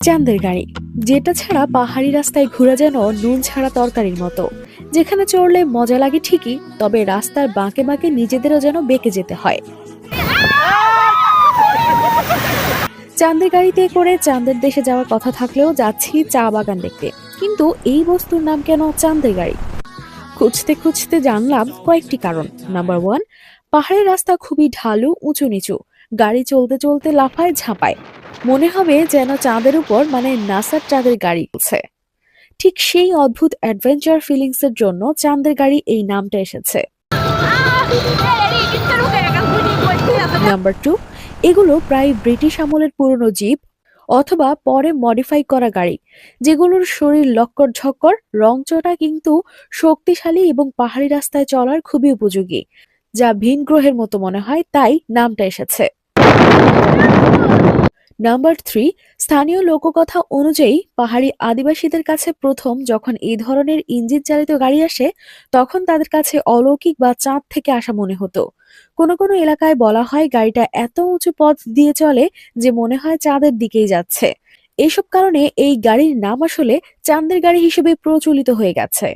চাঁদের গাড়ি, যেটা ছাড়া পাহাড়ি রাস্তায় ঘোরা যেন নুন ছাড়া তরকারির মতো। যেখানে চড়লে মজা লাগে ঠিকই, তবে রাস্তার বাঁকে বাঁকে নিজেদেরও যেন বেঁকে যেতে হয়। চাঁদের গাড়িতে করে চাঁদের দেশে যাওয়ার কথা থাকলেও যাচ্ছি চা বাগান দেখতে। কিন্তু এই বস্তুর নাম কেন চাঁদের গাড়ি? খুঁজতে খুঁজতে জানলাম কয়েকটি কারণ। নাম্বার ওয়ান পাহাড়ের রাস্তা খুবই ঢালু, উঁচু নিচু। গাড়ি চলতে চলতে লাফায়, ঝাঁপায়। মনে হবে যেন চাঁদের উপর মানে নাসার চাঁদের গাড়ি চলছে। ঠিক সেই অদ্ভুত অ্যাডভেঞ্চার ফিলিংস এর জন্য চাঁদের গাড়ি এই নামটা এসেছে। নাম্বার টু এগুলো প্রায় ব্রিটিশ আমলের পুরনো জিপ অথবা পরে মডিফাই করা গাড়ি, যেগুলোর শরীর লক্কর ঝক্কর, রংচটা কিন্তু শক্তিশালী এবং পাহাড়ি রাস্তায় চলার খুবই উপযোগী, যা ভিন গ্রহের মতো মনে হয়, তাই নামটা এসেছে। নাম্বার থ্রি স্থানীয় লোককথা অনুযায়ী পাহাড়ি আদিবাসীদের কাছে প্রথম যখন এই ধরনের ইঞ্জিন চালিত গাড়ি আসে, তখন তাদের কাছে অলৌকিক বা চাঁদ থেকে আসা মনে হতো। কোনো কোনো এলাকায় বলা হয় গাড়িটা এত উঁচু পথ দিয়ে চলে যে মনে হয় চাঁদের দিকেই যাচ্ছে। এইসব কারণে এই গাড়ির নাম আসলে চাঁদের গাড়ি হিসেবে প্রচলিত হয়ে গেছে।